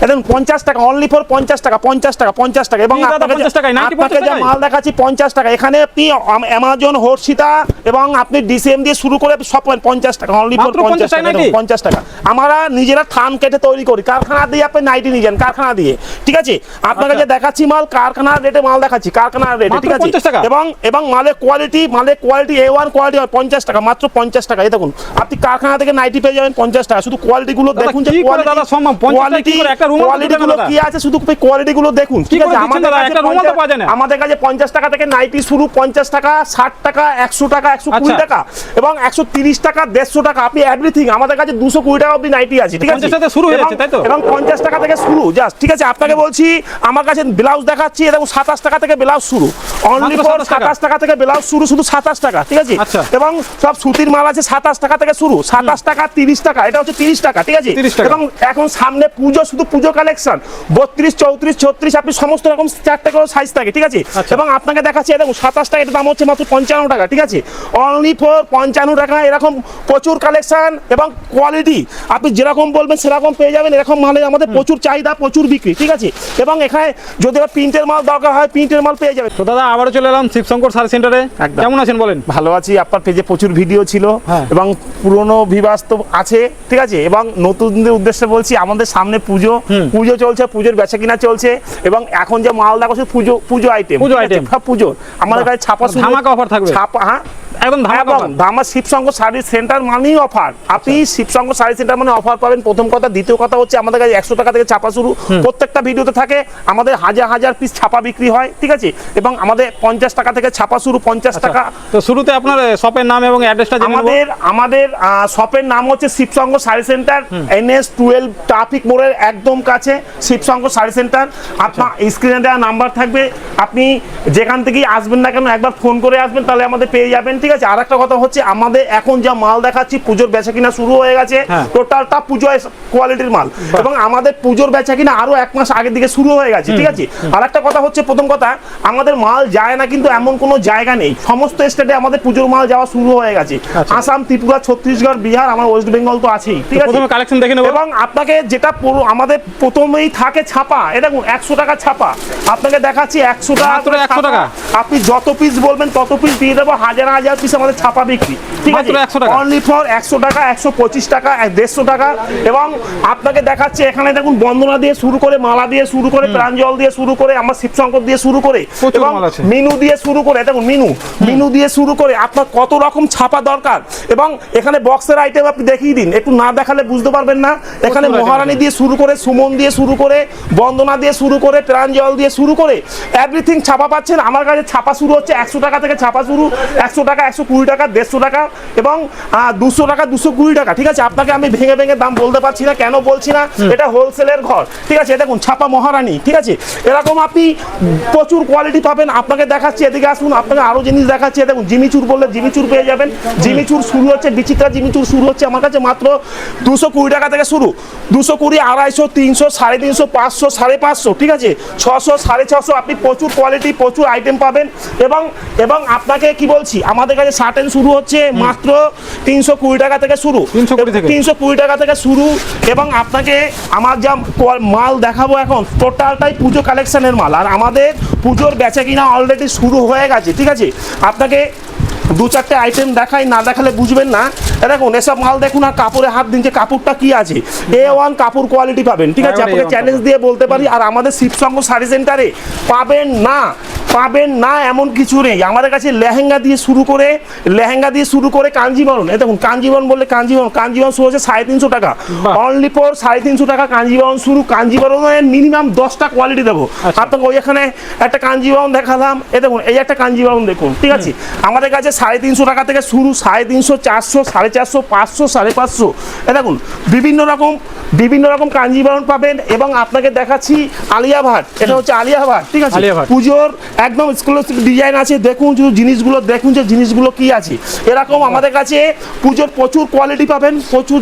একদম পঞ্চাশ টাকা অনলি ফর পঞ্চাশ টাকা পঞ্চাশ টাকা পঞ্চাশ টাকা। এবং আপনাকে যে- 50 টাকায়? 90 আপনাকে যে 50 মাল দেখাচ্ছি পঞ্চাশ টাকা। এখানে আপনি অ্যামাজন হর্ষিতা এবং আপনি ডিসিএম দিয়ে শুরু করে সব পঞ্চাশ টাকা অনলি ফর পঞ্চাশ টাকা। পঞ্চাশ টাকা। আমরা নিজেরা থান কেটে তৈরি করি। কারখানা দিয়ে আপনি নাইটি নিয়ে যান কারখানা দিয়ে। ঠিক আছে? আপনাকে আচ্ছা। যে দেখাচ্ছি মাল কারখানার রেটে মাল দেখাচ্ছি কারখানার রেটে ঠিক আছে? 50 টাকা? এবং এবং মালের কোয়ালিটি মালের কোয়ালিটি এ ওয়ান কোয়ালিটি পঞ্চাশ টাকা মাত্র পঞ্চাশ টাকা। এই দেখুন আপনি কারখানা থেকে নাইটি পেয়ে যাবেন পঞ্চাশ টাকা। শুধু কোয়ালিটি গুলো দেখুন যে কি সম্ভব? 50 টাকা কি করে? একটা রুমাল কোয়ালিটি গুলো কি আছে শুধু কোয়ালিটি গুলো দেখুন ঠিক আছে আমাদের কাছে একটা রুমাল তো পাওয়া যায় না। আমাদের কাছে পঞ্চাশ টাকা থেকে নাইটি শুরু পঞ্চাশ টাকা ষাট টাকা একশো টাকা একশো কুড়ি আচ্ছা। টাকা এবং একশো তিরিশ টাকা দেড়শো টাকা আপনি এভরিথিং আমাদের কাছে দুশো কুড়ি টাকা অব্দি নাইটি আছে ঠিক আছে 50 টাকা শুরু হয়ে যাচ্ছে, তাই তো? এবং পঞ্চাশ টাকা থেকে শুরু জাস্ট ঠিক আছে আপনাকে বলছি আমার কাছে ব্লাউজ দেখাচ্ছি দেখুন সাতাশ টাকা থেকে ব্লাউজ শুরু অনলি ফর 27 টাকা? সাতাশ টাকা থেকে ব্লাউজ শুরু শুধু সাতাশ টাকা ঠিক আছে আচ্ছা। এবং সব সুতির মাল আছে সাতাশ টাকা থেকে শুরু সাতাশ টাকা তিরিশ টাকা এটা হচ্ছে তিরিশ টাকা ঠিক আছে 30। এবং এখন সামনে পুজো শুধু পুজো কালেকশন বত্রিশ চৌত্রিশ ছত্রিশ আপনি সমস্ত রকম চারটে করে সাইজ থাকে ঠিক আছে? আচ্ছা। এবং আপনাকে দেখাচ্ছি দেখুন সাতাশ টাকা এটার দাম হচ্ছে মাত্র পঞ্চান্ন টাকা ঠিক আছে? অনলি ফোর পঞ্চান্ন টাকা এরকম প্রচুর কালেকশন এবং কোয়ালিটি আপনি যেরকম বলবেন সেরকম পেয়ে যাবেন এরকম মালে আমাদের প্রচুর চাহিদা প্রচুর বিক্রি ঠিক আছে? এবং এখানে যদি প্রিন্টের মাল দরকার হয় প্রিন্টের মাল পেয়ে যাবেন। তো দাদা আবারও চলে এলাম শিবশঙ্কর সার সেন্টারে। কেমন আছেন বলেন? ভালো আছি আপনার পেজে প্রচুর ভিডিও ছিল হ্যাঁ। এবং পুরনো ভিভাস তো আছে ঠিক আছে? এবং নতুনদের উদ্দেশ্যে বলছি আমাদের সামনে পুজো পুজো চলছে পুজোর বেচা কিনা চলছে এবং এখন যে মাল দেখো পুজো পুজো আইটেম পুজো আইটেম সব পুজো আমাদের কাছে ছাপা শুরু- ধামাকা offer থাকবে। ছাপা হ্যাঁ? একদম ধামা শিবশঙ্কর সার্ভিস সেন্টার মানেই অফার আপনি আচ্ছা। শিবশঙ্কর সার্ভিস সেন্টার মানে অফার পাবেন। প্রথম কথা। দ্বিতীয় কথা হচ্ছে আমাদের কাছে একশো টাকা থেকে ছাপা শুরু। প্রত্যেকটা ভিডিওতে থাকে। আমাদের হাজার হাজার পিস ছাপা বিক্রি হয়। ঠিক আছে? এবং আমাদের পঞ্চাশ টাকা থেকে ছাপা শুরু। পঞ্চাশ টাকা। তো শুরুতে আপনার শপের নাম এবং অ্যাড্রেসটা আমাদের আমাদের শপের নাম হচ্ছে Shivsanga sari centre NS twelve traffic মোড়ের একদম কাছে শিবসঙ্গ শাড়ি সেন্টার আপনার স্ক্রিনে দেওয়া নাম্বার থাকবে। আপনি যেখান থেকেই আসবেন না কেন একবার ফোন করে আসবেন তাহলে আমাদের পেয়ে যাবেন ঠিক আছে? আর একটা কথা হচ্ছে আমাদের এখন যা মাল দেখাচ্ছি পুজোর বেচা কিনা শুরু হয়ে গেছে। হ্যাঁ। টোটালটা পুজো কোয়ালিটির মাল। এবং আমাদের পুজোর বেচা কিনা আরও এক মাস আগের দিকে শুরু হয়ে গেছে ঠিক আছে? আর একটা কথা হচ্ছে প্রথম কথা আমাদের মাল যায় না কিন্তু এমন কোনো জায়গা নেই। সমস্ত স্টেটে আমাদের পুজোর মাল যাওয়া শুরু হয়ে গেছে। আচ্ছা। আসাম ত্রিপুরা ছত্তিশগড় বিহার আমার ওয়েস্ট বেঙ্গল তো আছেই ঠিক আছে? প্রথমে কালেকশন দেখে নেব। এবং আপনাকে যেটা আমাদের প্রথমেই থাকে ছাপা। এটা দেখুন একশো টাকা ছাপা। আপনাকে দেখাচ্ছি একশো টাকা মাত্র করে 100 ছাপা। টাকা? আপনি যত পিস বলবেন তত পিস দিয়ে দেবো। হাজার হাজার পিস আমাদের ছাপা বিক্রি। ঠিক আছে? মাত্র 100 টাকা? অনলি ফর একশো টাকা একশো পঁচিশ টাকা দেড়শো টাকা। এবং আপনাকে দেখাচ্ছে এখানে দেখুন বন্দনা দিয়ে শুরু করে মালা দিয়ে শুরু করে প্রাঞ্জল দিয়ে শুরু করে আমার শিবশঙ্কর দিয়ে শুরু করে এবং মিনু দিয়ে শুরু করে দেখুন মিনু। মিনু দিয়ে শুরু করে আপনার কত রকম ছাপা দরকার। এবং এখানে বক্সের আইটেম আপনি দেখিয়ে দিন। একটু না দেখালে বুঝতে পারবেন না। এখানে মহারানী। দিয়ে শুরু করে সুমন দিয়ে শুরু করে বন্দনা দিয়ে শুরু করে প্রাঞ্জল দিয়ে শুরু করে এভরিথিং ছাপা পাচ্ছেন। আমার কাছে ছাপা শুরু হচ্ছে একশো টাকা থেকে ছাপা শুরু একশো টাকা একশো কুড়ি টাকা দেড়শো টাকা এবং দুশো টাকা দুশো কুড়ি টাকা। ঠিক আছে? আপনাকে আমি ভেঙে ভেঙে দাম বলতে পারছি না কেন বলছি না? এটা হোলসেলের ঘর। ঠিক আছে? দেখুন ছাপা মহারানী। ঠিক আছে? এরকম আপনি প্রচুর কোয়ালিটি পাবেন। আপনাকে দেখাচ্ছি এদিকে আসুন আপনাকে আরও জিনিস দেখাচ্ছি। দেখুন জিমিচুর বললে জিমিচুর পেয়ে যাবেন। জিমিচুর শুরু হচ্ছে বিচিত্রা জিমিচুর শুরু হচ্ছে। আমার কাছে মাত্র দুশো কুড়ি টাকা থেকে শুরু। দুশো কুড়ি আড়াইশো তিনশো সাড়ে তিনশো পাঁচশো সাড়ে পাঁচশো ঠিক আছে? ছশো সাড়ে ছশো আপনি প্রচুর কোয়ালিটি প্রচুর আইটেম পাবেন। এবং এবং আপনাকে কি বলছি? আমাদের কাছে শার্টেন শুরু হচ্ছে মাত্র তিনশো কুড়ি টাকা থেকে শুরু। 320 থেকে? তিনশো কুড়ি টাকা থেকে শুরু। এবং আপনাকে আমার যা মাল দেখাবো এখন টোটালটাই পুজো কালেকশনের মাল। আর আমাদের পুজোর বেচা কিনা অলরেডি শুরু হয়ে গেছে ঠিক আছে? আপনাকে দু চারটে আইটেম দেখাই না দেখালে বুঝবেন না। দেখুন এসব মাল দেখুন আর কাপড়ে হাত দিন যে কাপড়টা কি আছে। এ ওয়ান কাপড় কোয়ালিটি পাবেন ঠিক আছে? আপনাকে A1 চ্যালেঞ্জ দিয়ে বলতে পারি আর আমাদের শিবসঙ্গ শাড়ি সেন্টারে পাবেন না পাবেন না এমন কিছু নেই। আমাদের কাছে লেহেঙ্গা দিয়ে শুরু করে লেহেঙ্গা দিয়ে শুরু করে কাঞ্জিবরণ। এই দেখুন কাঞ্জিবরণ বললে কাঞ্জিবরণ কাঞ্জিবরণ শুরু হচ্ছে সাড়ে তিনশো টাকা। অনলি ফর সাড়ে তিনশো টাকা কাঞ্জিবরণ শুরু। কাঞ্জিবরণের মিনিমাম দশটা কোয়ালিটি দেবো। আচ্ছা। আপনাকে ওই এখানে একটা কাঞ্জিবরণ দেখালাম। এই দেখুন এই একটা কাঞ্জিবরণ দেখুন ঠিক আছে? আমাদের কাছে সাড়ে তিনশো টাকা থেকে শুরু সাড়ে তিনশো চারশো সাড়ে চারশো পাঁচশো সাড়ে পাঁচশো। দেখুন বিভিন্ন রকম বিভিন্ন রকম কাঞ্জিবরণ পাবেন এবং আপনাকে দেখাচ্ছি আলিয়া ভাট। এটা হচ্ছে আলিয়া ভাট ঠিক আছে? পুজোর একদম এক্সক্লুসিভ ডিজাইন আছে। দেখুন যে জিনিসগুলো দেখুন যে জিনিসগুলো কি আছে। এরকম আমাদের কাছে পুজোর প্রচুর কোয়ালিটি পাবেন প্রচুর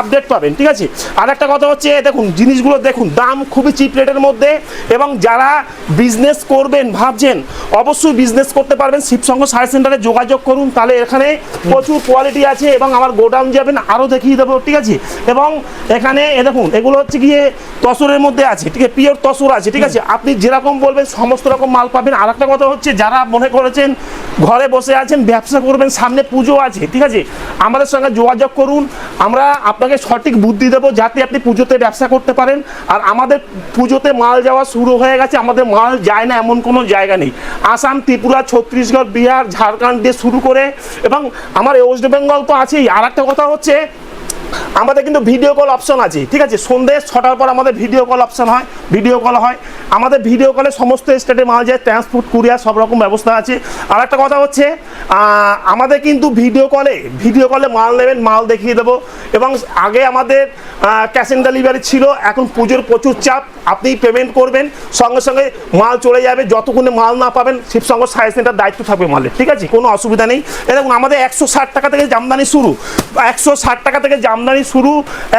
আপডেট পাবেন ঠিক আছে? আর একটা কথা হচ্ছে দেখুন জিনিসগুলো দেখুন দাম খুবই চিপ রেটের মধ্যে এবং যারা বিজনেস করবেন ভাবছেন অবশ্যই বিজনেস করতে পারবেন। শিবসংঘ সার্ভিস সেন্টারে যোগাযোগ করুন তাহলে এখানে প্রচুর কোয়ালিটি আছে। এবং আমার গোডাউন যাবেন আরও দেখিয়ে দেবো, ঠিক আছে? এবং এখানে, এ দেখুন, এগুলো হচ্ছে গিয়ে তসরের মধ্যে আছে, ঠিক আছে? পিওর তসর আছে, ঠিক আছে? আপনি যেরকম বলবেন, সমস্ত রকম মাল পাবেন। আর একটা কথা হচ্ছে, যারা মনে করেছেন ঘরে বসে আছেন, ব্যবসা করবেন, সামনে পুজো আছে, ঠিক আছে? আমাদের সঙ্গে যোগাযোগ করুন, আমরা আপনাকে সঠিক বুদ্ধি দেবো যাতে আপনি পুজোতে ব্যবসা করতে পারেন। আর আমাদের পুজোতে মাল যাওয়া শুরু হয়ে গেছে, আমাদের মাল যায় না, এমন কোনো জায়গা নেই। আসাম, ত্রিপুরা, ছত্তিশগড়, বিহার, ঝাড়খণ্ড দিয়ে শুরু করে, এবং আমার ওয়েস্ট বেঙ্গল তো আছেই আর একটা কথা হচ্ছে আমাদের কিন্তু ভিডিও কল অপশন আছে, ঠিক আছে? সন্ধ্যে ছটার পর আমাদের ভিডিও কল অপশন হয় ভিডিও কল হয়। আমাদের ভিডিও কলে সমস্ত স্টেটে মাল যায় ট্রান্সপোর্ট কুরিয়ার সব রকম ব্যবস্থা আছে। আর একটা কথা হচ্ছে আমাদের কিন্তু ভিডিও কলে ভিডিও কলে মাল নেবেন, মাল দেখিয়ে দেবো। এবং আগে আমাদের ক্যাশ অন ডেলিভারি ছিল, এখন পুজোর প্রচুর চাপ, আপনি পেমেন্ট করবেন, সঙ্গে সঙ্গে মাল চলে যাবে, যতক্ষণে মাল না পাবেন শিবসংঘ সার্ভিস সেন্টার দায়িত্ব থাকবে মালের, ঠিক আছে? কোনো অসুবিধা নেই। এ দেখুন, আমাদের একশো ষাট টাকা থেকে জামদানি শুরু। একশো ষাট টাকা থেকে জামদানি শুরু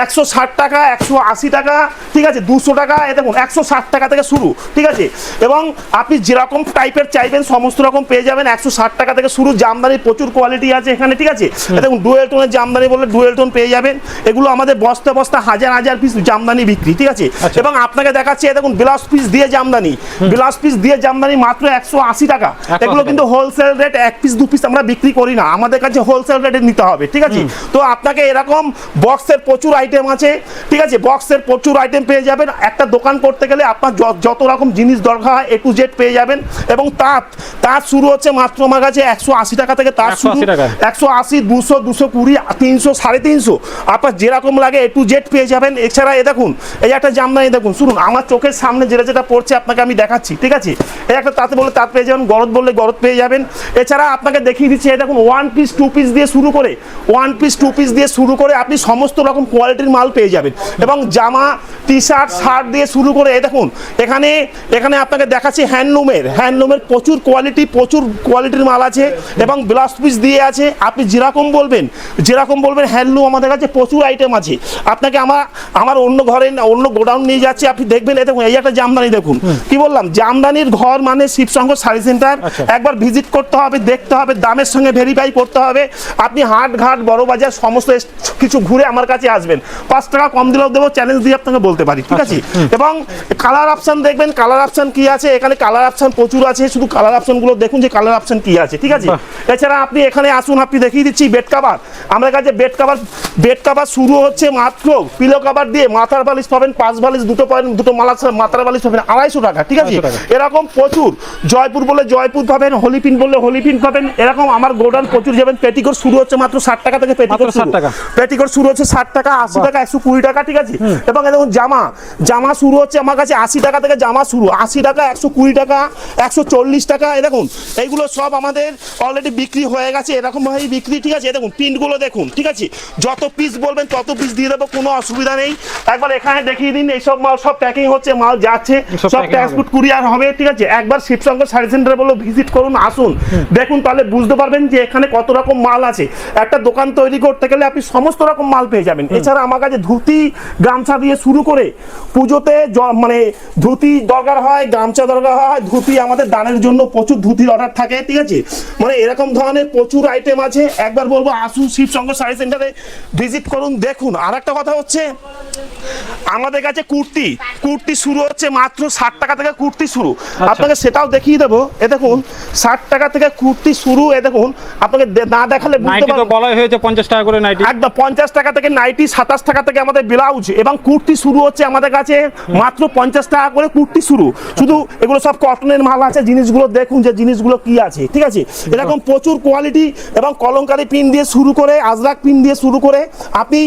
একশো ষাট টাকা একশো আশি টাকা ঠিক আছে? দুশো টাকা এ দেখুন একশো ষাট টাকা থেকে শুরু ঠিক আছে? এবং আপনি যেরকম টাইপের চাইবেন সমস্ত রকম পেয়ে যাবেন একশো ষাট টাকা থেকে শুরু। জামদানির প্রচুর কোয়ালিটি আছে এখানে ঠিক আছে? দেখুন ডুয়েল টোনের জামদানি বলে ডুয়েল টোন পেয়ে যাবেন। এগুলো আমাদের বস্তা বস্তা হাজার হাজার পিস জামদানি বিক্রি ঠিক আছে? আচ্ছা। এবং আপনাকে দেখাচ্ছি এ দেখুন ব্লাউজ পিস দিয়ে জামদানি ব্লাউজ পিস দিয়ে জামদানি মাত্র একশো আশি টাকা। এগুলো কিন্তু হোলসেল রেট এক পিস দু পিস আমরা বিক্রি করি না। আমাদের কাছে হোলসেল রেটে নিতে হবে ঠিক আছে? তো আপনাকে এরকম বক্সের প্রচুর আইটেম আছে ঠিক আছে? বক্সের প্রচুর আইটেম পেয়ে যাবেন। একটা দোকান করতে গেলে আপনার যত রকম জিনিস দরকার হয় এ টু জেড পেয়ে যাবেন। এবং তাঁত তাঁত শুরু হচ্ছে মাত্র আমার কাছে একশো আশি টাকা থেকে তাঁত 180 শুরু। একশো আশি দুশো দুশো কুড়ি তিনশো সাড়ে তিনশো। আপনার যেরকম লাগে এ টু জেড পেয়ে যাবেন। এছাড়া এ দেখুন এই একটা জামদানি দেখুন। শুনুন আমার চোখের সামনে যেটা যেটা পড়ছে আপনাকে আমি দেখাচ্ছি ঠিক আছে? এই একটা তাতে বলে তাঁত পেয়ে যাবেন গরদ বললে গরদ পেয়ে যাবেন। এছাড়া আপনাকে দেখিয়ে দিচ্ছি এই দেখুন ওয়ান পিস টু পিস দিয়ে শুরু করে ওয়ান পিস টু পিস দিয়ে শুরু করে আপনি সমস্ত রকম কোয়ালিটির মাল পেয়ে যাবেন। এবং জামা টি শার্ট শার্ট দিয়ে শুরু করে দেখুন এখানে এখানে আপনাকে দেখাচ্ছি হ্যান্ডলুমের হ্যান্ডলুমের প্রচুর কোয়ালিটি প্রচুর কোয়ালিটির মাল আছে এবং ব্লাউজ পিস দিয়ে আছে। আপনি যেরকম বলবেন যেরকম বলবেন হ্যান্ডলুম আমাদের কাছে প্রচুর আইটেম আছে। আপনাকে আমার আমার অন্য ঘরে অন্য গোডাউন নিয়ে যাচ্ছি আপনি দেখবেন এই দেখুন এই একটা জামদানি দেখুন। কি বললাম? জামদানির ঘর মানে শিবসংঘ শাড়ি সেন্টার আচ্ছা। একবার ভিজিট করতে হবে দেখতে হবে দামের সঙ্গে ভেরিফাই করতে হবে। আপনি হাট ঘাট বড় বাজার সমস্ত কিছু ঘুরে আমার কাছে আসবেন। পাঁচ টাকা কম দিলেও দেবো চ্যালেঞ্জ দিয়ে আপনাকে বলতে পারি ঠিক আছে? এবং কালার অপশন দেখবেন কালার অপশন কি আছে? এখানে কালার অপশন প্রচুর আছে শুধু কালার অপশনগুলো দেখুন যে কালার অপশন কি আছে ঠিক আছে? এছাড়া আপনি এখানে আসুন আপনি দেখিয়ে দিচ্ছি বেড কাভার আমার কাছে বেড কাভার বেড কাভার শুরু হচ্ছে মাত্র পিলো কাভার দিয়ে মাথার বালিশ পাবেন পাঁচ বালিশ দুটো পাবেন দুটো মালা মাথার বালিশ পাবেন আড়াইশো টাকা ঠিক আছে? এরকম প্রচুর জয়পুর বলে জয়পুর পাবেন হলিপিন বললে হলিপিন পাবেন এরকম আমার গোডাউন প্রচুর যাবেন পেটিকোট শুরু হচ্ছে মাত্র ষাট টাকা থেকে পেটিকোট 60 শুরু। টাকা। পেটিকোট শুরু হচ্ছে ষাট টাকা আশি টাকা একশো কুড়ি টাকা ঠিক আছে? এবং এরকম জামা জামা শুরু হচ্ছে আমার কাছে আশি টাকা থেকে জামা শুরু। আশি টাকা একশো কুড়ি টাকা একশো চল্লিশ টাকা দেখুন এইগুলো সব আমাদের অলরেডি বিক্রি হয়ে গেছে এরকম ভাবেই বিক্রি ঠিক আছে? দেখুন প্রিন্টগুলো দেখুন ঠিক আছে? যত পিস বলবেন তত পিস দিয়ে দেবো কোনো অসুবিধা নেই। একবার এখানে দেখিয়ে দিন এইসব মাল সব প্যাকিং হচ্ছে মাল যাচ্ছে সব ট্রান্সপোর্ট কুরিয়ার হবে। ঠিক আছে? একবার শিবশঙ্কর শাড়ি সেন্টারে বলো ভিজিট করুন আসুন। দেখুন তাহলে বুঝতে পারবেন যে এখানে কত রকম মাল আছে। একটা দোকান তৈরি করতে গেলে আপনি সমস্ত রকম মাল পেয়ে যাবেন। এছাড়া আমার কাছে ধুতি গামছা দিয়ে শুরু করে পুজোতে মানে ধুতি দরকার হয় গামছা দরকার হয় ধুতি আমাদের দানের জন্য প্রচুর ধুতির অর্ডার থাকে ঠিক আছে? মানে এরকম ধরনের প্রচুর আইটেম আছে। একবার বলব আসুন শিবশঙ্কর শাড়ি সেন্টারে ভিজিট করুন দেখুন। আর একটা কথা হচ্ছে আমাদের কাছে কুর্তি। কুর্তি শুরু হচ্ছে মাত্র ষাট টাকা থেকে কুর্তি শুরু। আপনাকে সেটাও দেখিয়ে দেবো। এ দেখুন ষাট টাকা থেকে কুর্তি শুরু এ দেখুন আপনাকে না দেখালে বুঝতে পারবেন। বলাই হয়েছে পঞ্চাশ টাকা করে নাইটি একদম পঞ্চাশ টাকা থেকে নাইটি সাতাশ টাকা থেকে আমাদের ব্লাউজ এবং কুর্তি শুরু হচ্ছে আমাদের কাছে মাত্র পঞ্চাশ টাকা করে কুর্তি শুরু। শুধু এগুলো সব কটনের মাল আছে জিনিসগুলো দেখুন যে জিনিসগুলো কি আছে ঠিক আছে? এরকম প্রচুর কোয়ালিটি এবং কলমকারি পিন দিয়ে শুরু করে আজরাক পিন দিয়ে শুরু করে আপনি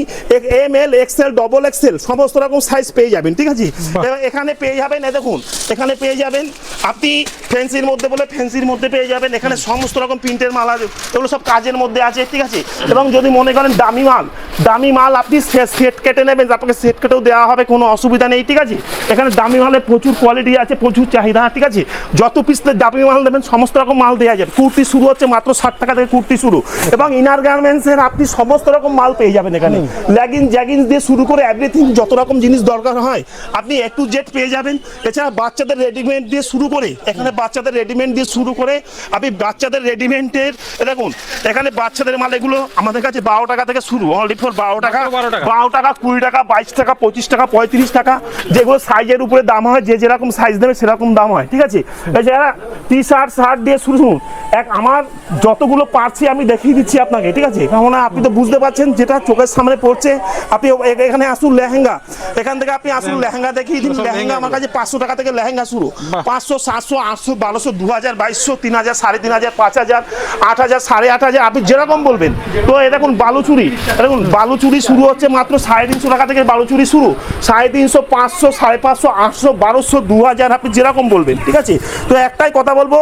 M L XL double XL সমস্ত রকম সাইজ পেয়ে যাবেন ঠিক আছে? এবং এখানে পেয়ে যাবেন এ দেখুন এখানে পেয়ে যাবেন আপনি ফ্যান্সির মধ্যে বলে ফ্যান্সির মধ্যে পেয়ে যাবেন এখানে সমস্ত রকম প্রিন্টের মাল আছে এগুলো সব কাজের মধ্যে আছে ঠিক আছে? এবং যদি মনে করেন দামি মাল দামি মাল আপনি সেট কেটে নেবেন আপনাকে সেট কেটেও দেওয়া হবে কোনো অসুবিধা নেই ঠিক আছে? এখানে দামি মালের প্রচুর কোয়ালিটি আছে প্রচুর চাহিদা ঠিক আছে? যত পিস দামি মাল নেবেন সমস্ত রকম মাল দেওয়া যাবে। কুর্তি শুরু হচ্ছে মাত্র ষাট টাকা থেকে কুর্তি শুরু। এবং ইনার গার্মেন্টসের আপনি সমস্ত রকম মাল পেয়ে যাবেন এখানে। লেগিংস জ্যাগিংস দিয়ে শুরু করে এভরিথিং যত রকম জিনিস দরকার হয় আপনি এ টু জেড পেয়ে যাবেন। এছাড়া বাচ্চাদের রেডিমেড দিয়ে শুরু করে এখানে বাচ্চাদের রেডিমেড দিয়ে শুরু করে আপনি বাচ্চাদের রেডিমেডের দেখুন এখানে বাচ্চাদের মাল এগুলো আমাদের কাছে বারো টাকা থেকে শুরু অনলি ফর বারো টাকা। মাত্র 12 টাকা। বারো টাকা কুড়ি টাকা বাইশ টাকা পঁচিশ টাকা পঁয়ত্রিশ টাকা যেগুলো সাইজের উপরে দাম হয় যে যেরকম সাইজ দেবে সেরকম দাম হয় ঠিক আছে? এছাড়া টি শার্ট শার্ট দিয়ে শুরু শুনুন এক আমার যতগুলো পারছি আমি দেখিয়ে দিচ্ছি আপনাকে ঠিক আছে? কেননা আপনি তো বুঝতে পারছেন যেটা চোখের সামনে পড়ছে আপনি এখানে আসুন লেহেঙ্গা এখান থেকে আপনি আসুন লেহেঙ্গা দেখিয়ে দিন লেহেঙ্গা আমার কাছে পাঁচশো টাকা থেকে লেহেঙ্গা শুরু। পাঁচশো সাতশো আটশো বারোশো দু হাজার বাইশশো তিন হাজার সাড়ে তিন হাজার পাঁচ হাজার আট হাজার সাড়ে আট হাজার আপনি যেরকম বলবেন। তো এ দেখুন বালুচুরি দেখুন বালুচুরি শুরু হচ্ছে মাত্র সাড়ে তিনশো টাকা থেকে বালুচুরি শুরু। সাড়ে তিনশো পাঁচশো সাড়ে পাঁচশো আটশো বারোশো দু হাজার আপনি যেরকম বলবেন ঠিক আছে? তো একটাই কথা বলব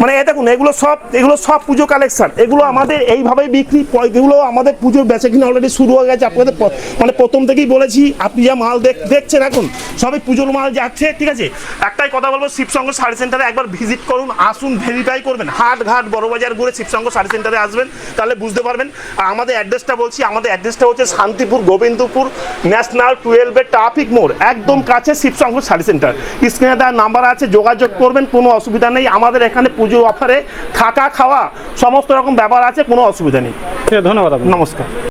মানে এ দেখুন এগুলো সব এগুলো সব পুজো কালেকশন। এগুলো আমাদের এইভাবেই বিক্রি এগুলো আমাদের পুজোর বেচা কিনা অলরেডি শুরু হয়ে গেছে। আপনাদের মানে প্রথম থেকেই বলেছি আপনি যা মাল দেখ দেখছেন এখন সবই পুজোর মাল যাচ্ছে ঠিক আছে? একটাই কথা বলব শিবসঙ্গ শাড়ি সেন্টারে একবার ভিজিট করুন আসুন ভেরিফাই করবেন। হাট ঘাট বড়বাজার ঘুরে শিবসঙ্গ শাড়ি সেন্টারে আসবেন তাহলে বুঝতে পারবেন। আর আমাদের অ্যাড্রেসটা বলছি আমাদের অ্যাড্রেসটা হচ্ছে শান্তিপুর গোবিন্দপুর ন্যাশনাল টুয়েলভের ট্রাফিক মোড় একদম কাছে শিবসঙ্গ শাড়ি সেন্টার। স্ক্রিনে দেওয়ার নাম্বার আছে যোগাযোগ করবেন কোনো অসুবিধা নেই। আমাদের এখানে পুজো অফারে থাকা খাওয়া সমস্ত রকম ব্যাপার আছে কোনো অসুবিধা নেই। ধন্যবাদ নমস্কার।